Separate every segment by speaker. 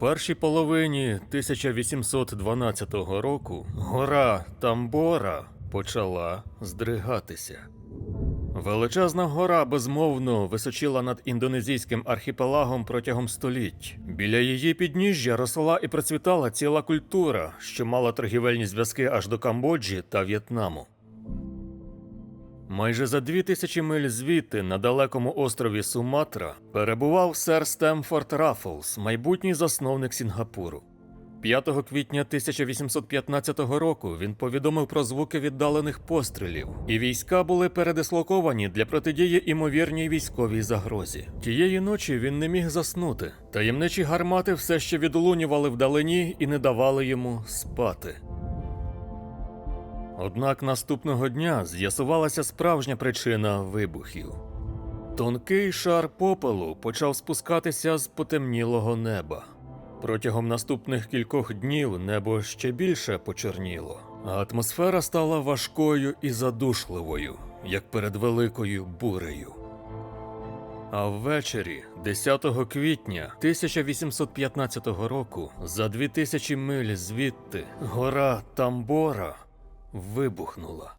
Speaker 1: Першій половині 1812 року гора Тамбора почала здригатися. Величезна гора безмовно височила над індонезійським архіпелагом протягом століть. Біля її підніжжя росла і процвітала ціла культура, що мала торгівельні зв'язки аж до Камбоджі та В'єтнаму. Майже за дві тисячі миль звідти на далекому острові Суматра перебував сер Стемфорд Раффлс, майбутній засновник Сінгапуру. 5 квітня 1815 року він повідомив про звуки віддалених пострілів, і війська були передислоковані для протидії імовірній військовій загрозі. Тієї ночі він не міг заснути. Таємничі гармати все ще відлунювали вдалині і не давали йому спати. Однак наступного дня з'ясувалася справжня причина вибухів. Тонкий шар попелу почав спускатися з потемнілого неба. Протягом наступних кількох днів небо ще більше почорніло, а атмосфера стала важкою і задушливою, як перед великою бурею. А ввечері, 10 квітня 1815 року, за 2000 миль звідти, гора Тамбора вибухнула.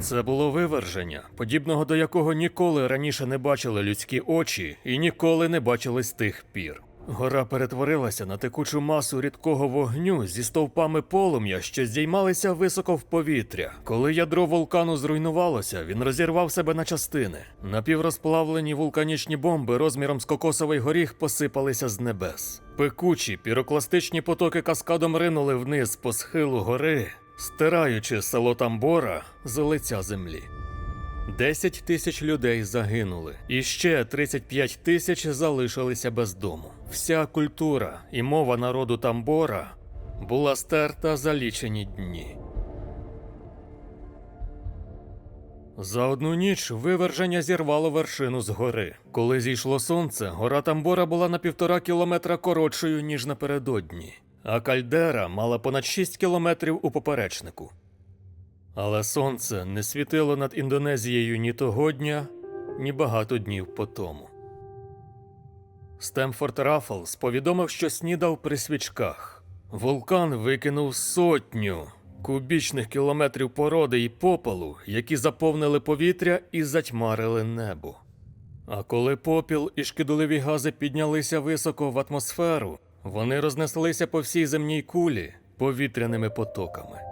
Speaker 1: Це було виверження, подібного до якого ніколи раніше не бачили людські очі і ніколи не бачили з тих пір. Гора перетворилася на текучу масу рідкого вогню зі стовпами полум'я, що здіймалися високо в повітря. Коли ядро вулкану зруйнувалося, він розірвав себе на частини. Напіврозплавлені вулканічні бомби розміром з кокосовий горіх посипалися з небес. Пекучі пірокластичні потоки каскадом ринули вниз по схилу гори, стираючи село Тамбора з лиця землі. 10 тисяч людей загинули, і ще 35 тисяч залишилися без дому. Вся культура і мова народу Тамбора була стерта за лічені дні. За одну ніч виверження зірвало вершину з гори. Коли зійшло сонце, гора Тамбора була на півтора кілометра коротшою, ніж напередодні, а кальдера мала понад 6 кілометрів у поперечнику. Але сонце не світило над Індонезією ні того дня, ні багато днів по тому. Стемфорд Раффлс повідомив, що снідав при свічках. Вулкан викинув сотню кубічних кілометрів породи і попелу, які заповнили повітря і затьмарили небо. А коли попіл і шкідливі гази піднялися високо в атмосферу, вони рознеслися по всій земній кулі повітряними потоками.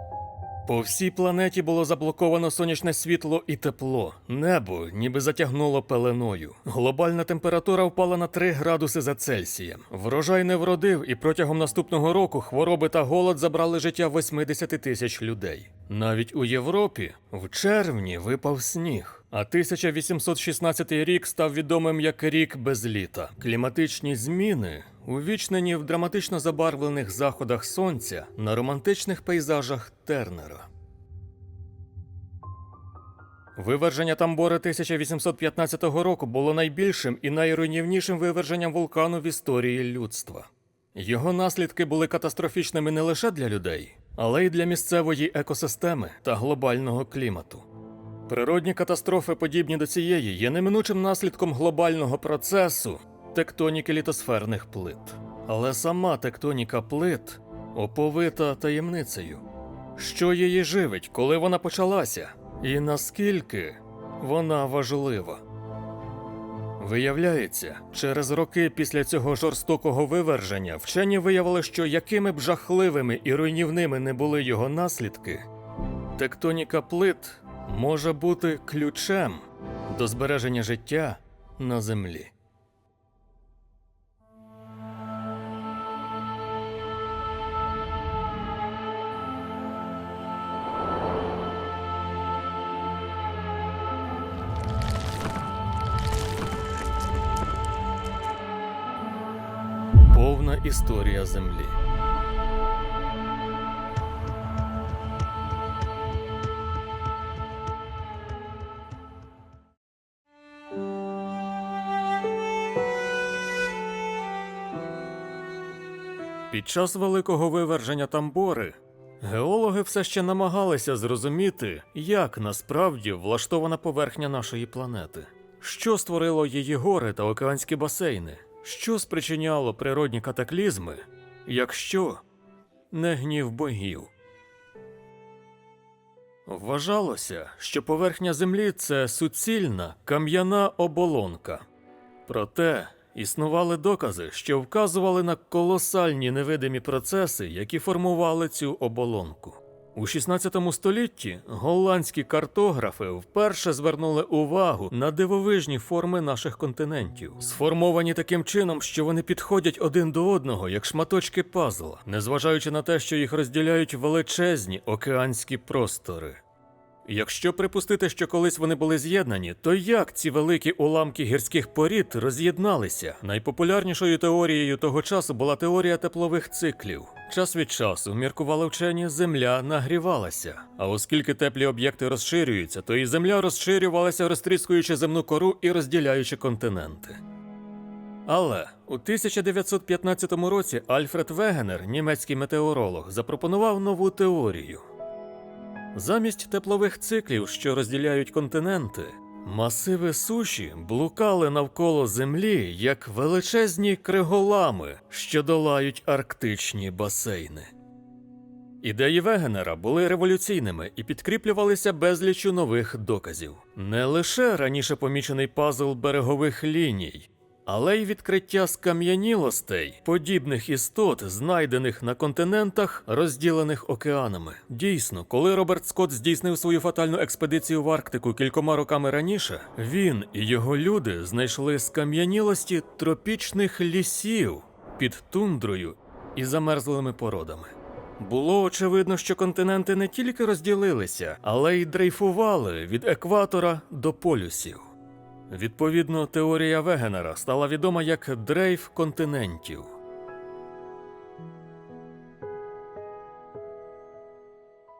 Speaker 1: По всій планеті було заблоковано сонячне світло і тепло. Небо ніби затягнуло пеленою. Глобальна температура впала на 3 градуси за Цельсієм. Врожай не вродив, і протягом наступного року хвороби та голод забрали життя 80 тисяч людей. Навіть у Європі в червні випав сніг. А 1816 рік став відомим як рік без літа. Кліматичні зміни увічнені в драматично забарвлених заходах сонця на романтичних пейзажах Тернера. Виверження Тамбори 1815 року було найбільшим і найруйнівнішим виверженням вулкану в історії людства. Його наслідки були катастрофічними не лише для людей, але й для місцевої екосистеми та глобального клімату. Природні катастрофи, подібні до цієї, є неминучим наслідком глобального процесу тектоніки літосферних плит. Але сама тектоніка плит оповита таємницею. Що її живить, коли вона почалася, і наскільки вона важлива. Виявляється, через роки після цього жорстокого виверження вчені виявили, що якими б жахливими і руйнівними не були його наслідки, тектоніка плит може бути ключем до збереження життя на землі. Повна історія землі. Під час великого виверження тамбори геологи все ще намагалися зрозуміти, як насправді влаштована поверхня нашої планети. Що створило її гори та океанські басейни? Що спричиняло природні катаклізми, якщо не гнів богів? Вважалося, що поверхня землі це суцільна кам'яна оболонка. Проте існували докази, що вказували на колосальні невидимі процеси, які формували цю оболонку. У 16 столітті голландські картографи вперше звернули увагу на дивовижні форми наших континентів, сформовані таким чином, що вони підходять один до одного як шматочки пазла, незважаючи на те, що їх розділяють величезні океанські простори. Якщо припустити, що колись вони були з'єднані, то як ці великі уламки гірських порід роз'єдналися? Найпопулярнішою теорією того часу була теорія теплових циклів. Час від часу, міркували вчені, земля нагрівалася. А оскільки теплі об'єкти розширюються, то і земля розширювалася, розтріскуючи земну кору і розділяючи континенти. Але у 1915 році Альфред Вегенер, німецький метеоролог, запропонував нову теорію. Замість теплових циклів, що розділяють континенти, масиви суші блукали навколо землі як величезні криголами, що долають арктичні басейни. Ідеї Вегенера були революційними і підкріплювалися безліччю нових доказів. Не лише раніше помічений пазл берегових ліній, але й відкриття скам'янілостей, подібних істот, знайдених на континентах, розділених океанами. Дійсно, коли Роберт Скотт здійснив свою фатальну експедицію в Арктику кількома роками раніше, він і його люди знайшли скам'янілості тропічних лісів під тундрою і замерзлими породами. Було очевидно, що континенти не тільки розділилися, але й дрейфували від екватора до полюсів. Відповідно, теорія Вегенера стала відома як дрейф континентів.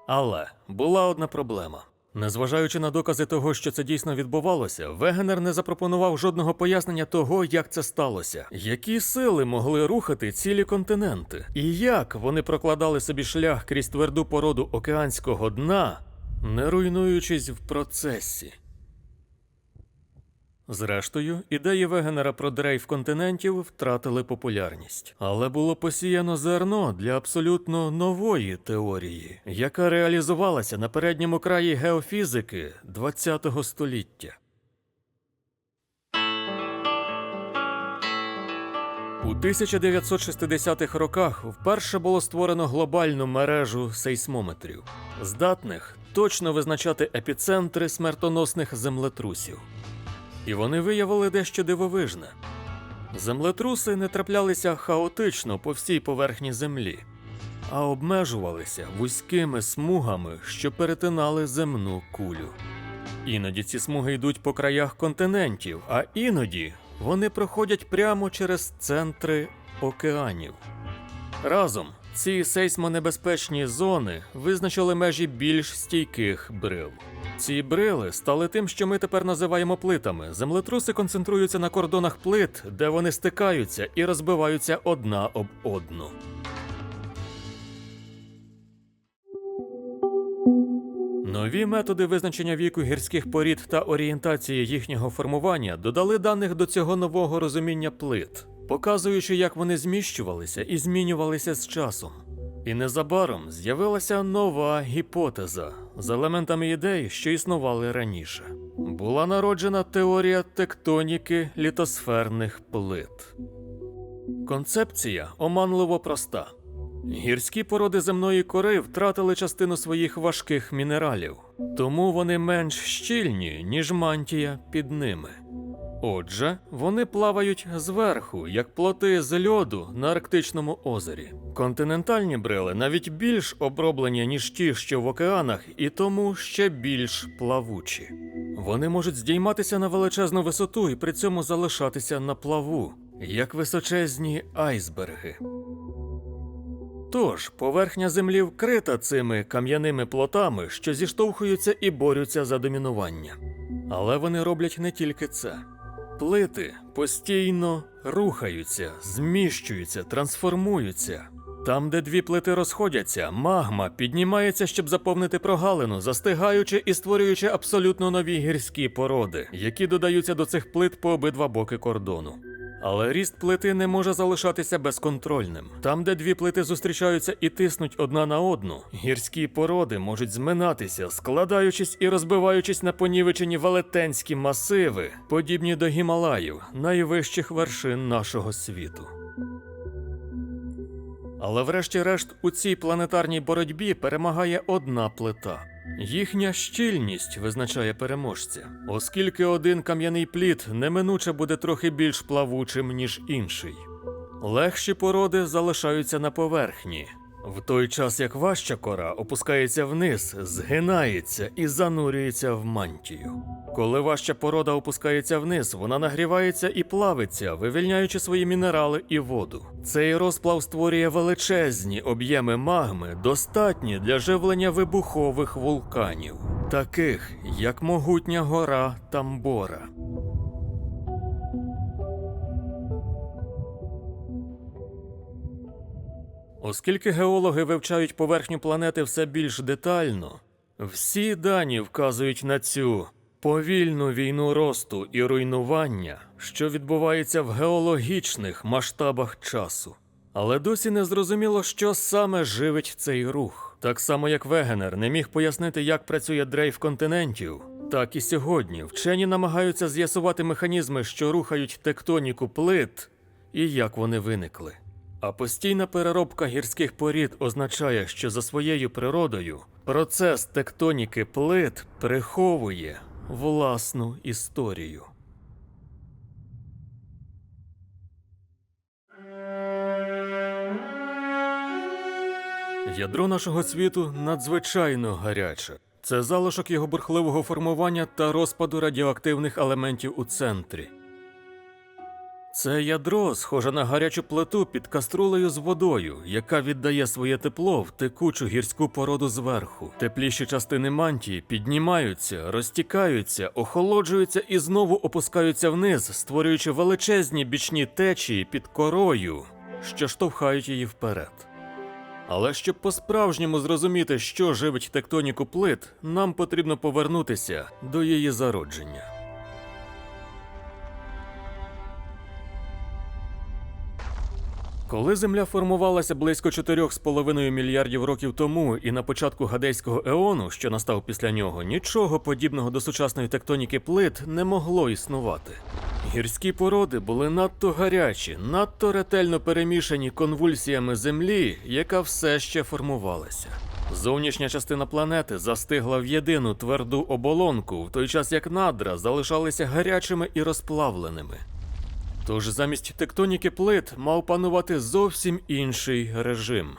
Speaker 1: Але була одна проблема. Незважаючи на докази того, що це дійсно відбувалося, Вегенер не запропонував жодного пояснення того, як це сталося, які сили могли рухати цілі континенти, і як вони прокладали собі шлях крізь тверду породу океанського дна, не руйнуючись в процесі. Зрештою, ідеї Вегенера про дрейф континентів втратили популярність, але було посіяно зерно для абсолютно нової теорії, яка реалізувалася на передньому краї геофізики ХХ століття. У 1960-х роках вперше було створено глобальну мережу сейсмометрів, здатних точно визначати епіцентри смертоносних землетрусів. І вони виявили дещо дивовижне. Землетруси не траплялися хаотично по всій поверхні землі, а обмежувалися вузькими смугами, що перетинали земну кулю. Іноді ці смуги йдуть по краях континентів, а іноді вони проходять прямо через центри океанів. Разом ці сейсмонебезпечні зони визначили межі більш стійких брил. Ці брили стали тим, що ми тепер називаємо плитами. Землетруси концентруються на кордонах плит, де вони стикаються і розбиваються одна об одну. Нові методи визначення віку гірських порід та орієнтації їхнього формування додали даних до цього нового розуміння плит, показуючи, як вони зміщувалися і змінювалися з часом. І незабаром з'явилася нова гіпотеза з елементами ідей, що існували раніше. Була народжена теорія тектоніки літосферних плит. Концепція оманливо проста. Гірські породи земної кори втратили частину своїх важких мінералів, тому вони менш щільні, ніж мантія під ними. Отже, вони плавають зверху, як плоти з льоду на Арктичному озері. Континентальні брили навіть більш оброблені, ніж ті, що в океанах, і тому ще більш плавучі. Вони можуть здійматися на величезну висоту і при цьому залишатися на плаву, як височезні айсберги. Тож поверхня землі вкрита цими кам'яними плотами, що зіштовхуються і борються за домінування. Але вони роблять не тільки це. Плити постійно рухаються, зміщуються, трансформуються. Там, де дві плити розходяться, магма піднімається, щоб заповнити прогалину, застигаючи і створюючи абсолютно нові гірські породи, які додаються до цих плит по обидва боки кордону. Але ріст плити не може залишатися безконтрольним. Там, де дві плити зустрічаються і тиснуть одна на одну, гірські породи можуть зминатися, складаючись і розбиваючись на понівечені велетенські масиви, подібні до Гімалаїв, найвищих вершин нашого світу. Але врешті-решт у цій планетарній боротьбі перемагає одна плита. Їхня щільність визначає переможця, оскільки один кам'яний плід неминуче буде трохи більш плавучим, ніж інший. Легші породи залишаються на поверхні, в той час як важча кора опускається вниз, згинається і занурюється в мантію. Коли важча порода опускається вниз, вона нагрівається і плавиться, вивільняючи свої мінерали і воду. Цей розплав створює величезні об'єми магми, достатні для живлення вибухових вулканів, таких як могутня гора Тамбора. Оскільки геологи вивчають поверхню планети все більш детально, всі дані вказують на цю повільну війну росту і руйнування, що відбувається в геологічних масштабах часу. Але досі не зрозуміло, що саме живить цей рух. Так само як Вегенер не міг пояснити, як працює дрейф континентів, так і сьогодні вчені намагаються з'ясувати механізми, що рухають тектоніку плит, і як вони виникли. А постійна переробка гірських порід означає, що за своєю природою процес тектоніки плит приховує власну історію. Ядро нашого світу надзвичайно гаряче. Це залишок його бурхливого формування та розпаду радіоактивних елементів у центрі. Це ядро схоже на гарячу плиту під каструлею з водою, яка віддає своє тепло в текучу гірську породу зверху. Тепліші частини мантії піднімаються, розтікаються, охолоджуються і знову опускаються вниз, створюючи величезні бічні течії під корою, що штовхають її вперед. Але щоб по-справжньому зрозуміти, що живить тектоніку плит, нам потрібно повернутися до її зародження. Коли Земля формувалася близько 4,5 мільярдів років тому і на початку гадейського еону, що настав після нього, нічого подібного до сучасної тектоніки плит не могло існувати. Гірські породи були надто гарячі, надто ретельно перемішані конвульсіями Землі, яка все ще формувалася. Зовнішня частина планети застигла в єдину тверду оболонку, в той час як надра залишалися гарячими і розплавленими. Тож замість тектоніки плит мав панувати зовсім інший режим.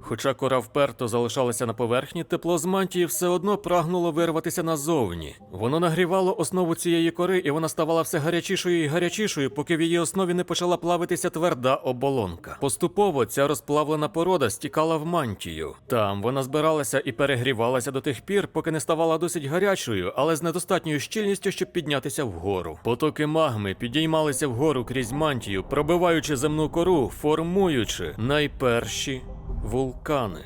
Speaker 1: Хоча кора вперто залишалася на поверхні, тепло з мантії все одно прагнуло вирватися назовні. Воно нагрівало основу цієї кори, і вона ставала все гарячішою і гарячішою, поки в її основі не почала плавитися тверда оболонка. Поступово ця розплавлена порода стікала в мантію. Там вона збиралася і перегрівалася до тих пір, поки не ставала досить гарячою, але з недостатньою щільністю, щоб піднятися вгору. Потоки магми підіймалися вгору крізь мантію, пробиваючи земну кору, формуючи найперші вулкани.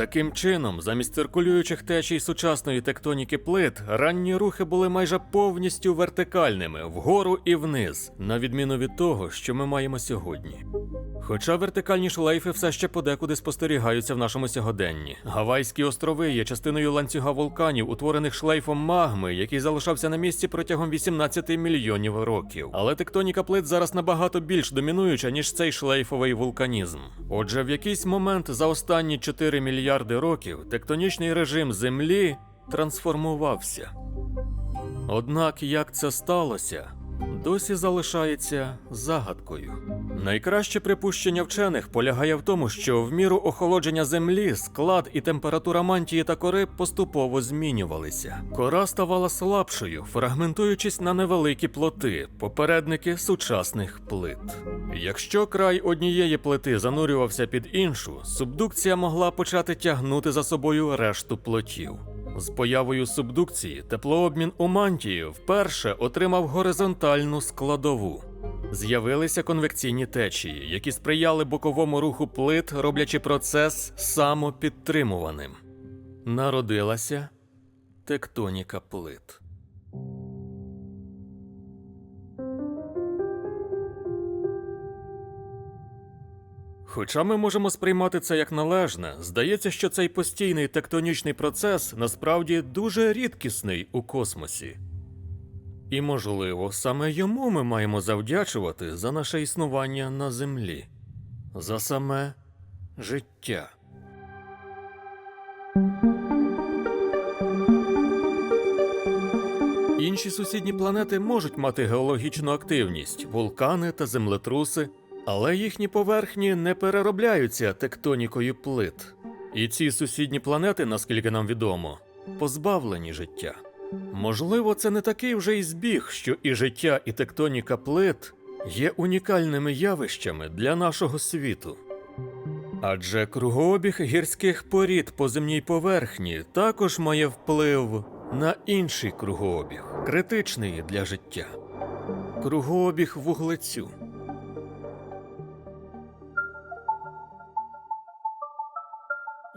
Speaker 1: Таким чином, замість циркулюючих течій сучасної тектоніки плит, ранні рухи були майже повністю вертикальними вгору і вниз, на відміну від того, що ми маємо сьогодні. Хоча вертикальні шлейфи все ще подекуди спостерігаються в нашому сьогоденні. Гавайські острови є частиною ланцюга вулканів, утворених шлейфом магми, який залишався на місці протягом 18 мільйонів років. Але тектоніка плит зараз набагато більш домінуюча, ніж цей шлейфовий вулканізм. Отже, в якийсь момент за останні 4 мільярди років тектонічний режим Землі трансформувався. Однак як це сталося, досі залишається загадкою. Найкраще припущення вчених полягає в тому, що в міру охолодження землі склад і температура мантії та кори поступово змінювалися. Кора ставала слабшою, фрагментуючись на невеликі плоти, попередники сучасних плит. Якщо край однієї плити занурювався під іншу, субдукція могла почати тягнути за собою решту плотів. З появою субдукції теплообмін у мантії вперше отримав горизонтальну складову. З'явилися конвекційні течії, які сприяли боковому руху плит, роблячи процес самопідтримуваним. Народилася тектоніка плит. Хоча ми можемо сприймати це як належне, здається, що цей постійний тектонічний процес насправді дуже рідкісний у космосі. І, можливо, саме йому ми маємо завдячувати за наше існування на Землі, за саме життя. Інші сусідні планети можуть мати геологічну активність, вулкани та землетруси, але їхні поверхні не переробляються тектонікою плит. І ці сусідні планети, наскільки нам відомо, позбавлені життя. Можливо, це не такий вже й збіг, що і життя, і тектоніка плит є унікальними явищами для нашого світу. Адже кругообіг гірських порід по земній поверхні також має вплив на інший кругообіг, критичний для життя. Кругообіг вуглецю.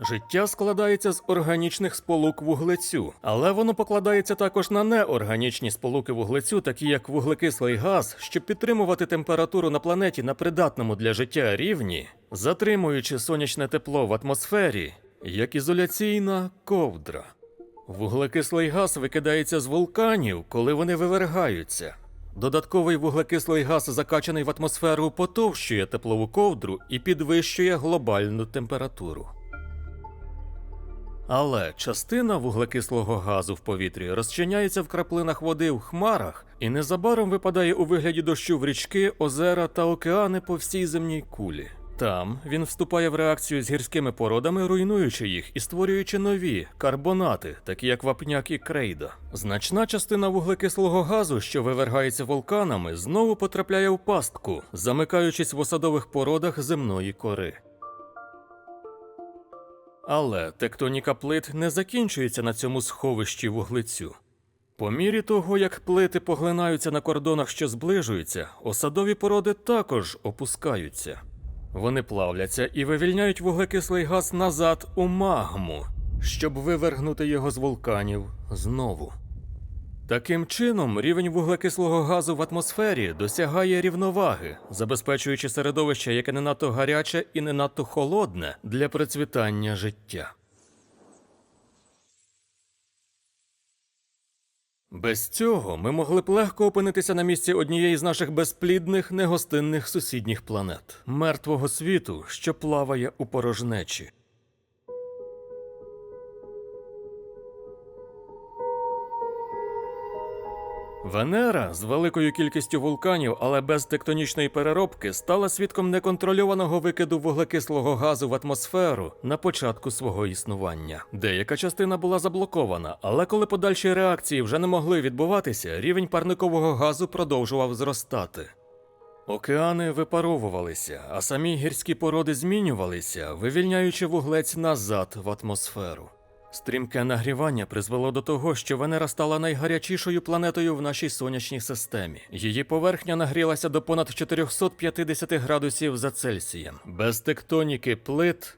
Speaker 1: Життя складається з органічних сполук вуглецю, але воно покладається також на неорганічні сполуки вуглецю, такі як вуглекислий газ, щоб підтримувати температуру на планеті на придатному для життя рівні, затримуючи сонячне тепло в атмосфері, як ізоляційна ковдра. Вуглекислий газ викидається з вулканів, коли вони вивергаються. Додатковий вуглекислий газ, закачаний в атмосферу, потовщує теплову ковдру і підвищує глобальну температуру. Але частина вуглекислого газу в повітрі розчиняється в краплинах води в хмарах і незабаром випадає у вигляді дощу в річки, озера та океани по всій земній кулі. Там він вступає в реакцію з гірськими породами, руйнуючи їх і створюючи нові карбонати, такі як вапняк і крейда. Значна частина вуглекислого газу, що вивергається вулканами, знову потрапляє в пастку, замикаючись в осадових породах земної кори. Але тектоніка плит не закінчується на цьому сховищі вуглецю. По мірі того, як плити поглинаються на кордонах, що зближуються, осадові породи також опускаються. Вони плавляться і вивільняють вуглекислий газ назад у магму, щоб вивергнути його з вулканів знову. Таким чином, рівень вуглекислого газу в атмосфері досягає рівноваги, забезпечуючи середовище, яке не надто гаряче і не надто холодне для процвітання життя. Без цього ми могли б легко опинитися на місці однієї з наших безплідних негостинних сусідніх планет мертвого світу, що плаває у порожнечі. Венера з великою кількістю вулканів, але без тектонічної переробки, стала свідком неконтрольованого викиду вуглекислого газу в атмосферу на початку свого існування. Деяка частина була заблокована, але коли подальші реакції вже не могли відбуватися, рівень парникового газу продовжував зростати. Океани випаровувалися, а самі гірські породи змінювалися, вивільняючи вуглець назад в атмосферу. Стрімке нагрівання призвело до того, що Венера стала найгарячішою планетою в нашій сонячній системі. Її поверхня нагрілася до понад 450 градусів за Цельсієм. Без тектоніки плит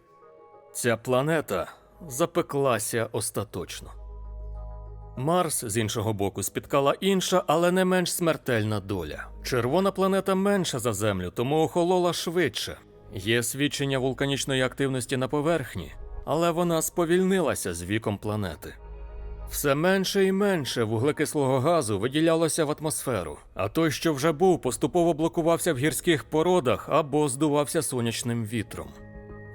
Speaker 1: ця планета запеклася остаточно. Марс, з іншого боку, спіткала інша, але не менш смертельна доля. Червона планета менша за Землю, тому охолола швидше. Є свідчення вулканічної активності на поверхні, але вона сповільнилася з віком планети. Все менше і менше вуглекислого газу виділялося в атмосферу, а той, що вже був, поступово блокувався в гірських породах або здувався сонячним вітром.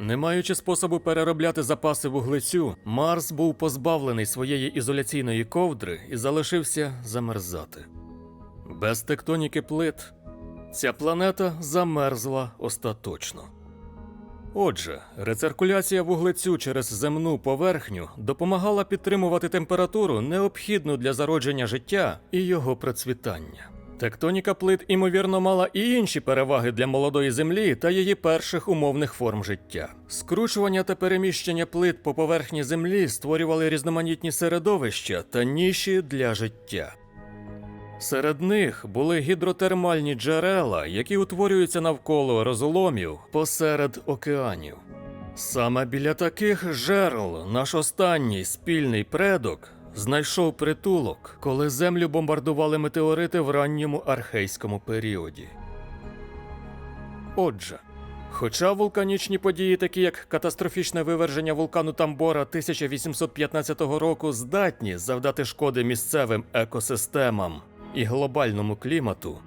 Speaker 1: Не маючи способу переробляти запаси вуглецю, Марс був позбавлений своєї ізоляційної ковдри і залишився замерзати. Без тектоніки плит ця планета замерзла остаточно. Отже, рециркуляція вуглецю через земну поверхню допомагала підтримувати температуру, необхідну для зародження життя і його процвітання. Тектоніка плит, імовірно, мала і інші переваги для молодої землі та її перших умовних форм життя. Скручування та переміщення плит по поверхні землі створювали різноманітні середовища та ніші для життя. Серед них були гідротермальні джерела, які утворюються навколо розломів посеред океанів. Саме біля таких жерл наш останній спільний предок знайшов притулок, коли землю бомбардували метеорити в ранньому архейському періоді. Отже, хоча вулканічні події, такі як катастрофічне виверження вулкану Тамбора 1815 року, здатні завдати шкоди місцевим екосистемам і глобальному клімату,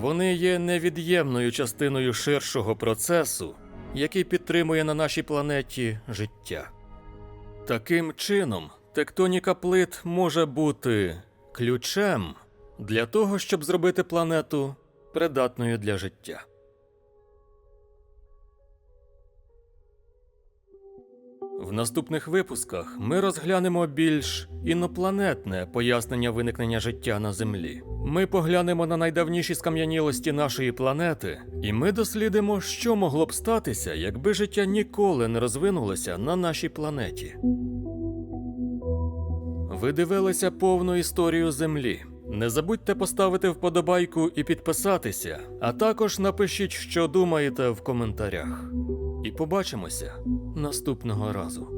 Speaker 1: вони є невід'ємною частиною ширшого процесу, який підтримує на нашій планеті життя. Таким чином, тектоніка плит може бути ключем для того, щоб зробити планету придатною для життя. В наступних випусках ми розглянемо більш інопланетне пояснення виникнення життя на Землі. Ми поглянемо на найдавніші скам'янілості нашої планети, і ми дослідимо, що могло б статися, якби життя ніколи не розвинулося на нашій планеті. Ви дивилися повну історію Землі. Не забудьте поставити вподобайку і підписатися, а також напишіть, що думаєте в коментарях. І побачимося наступного разу.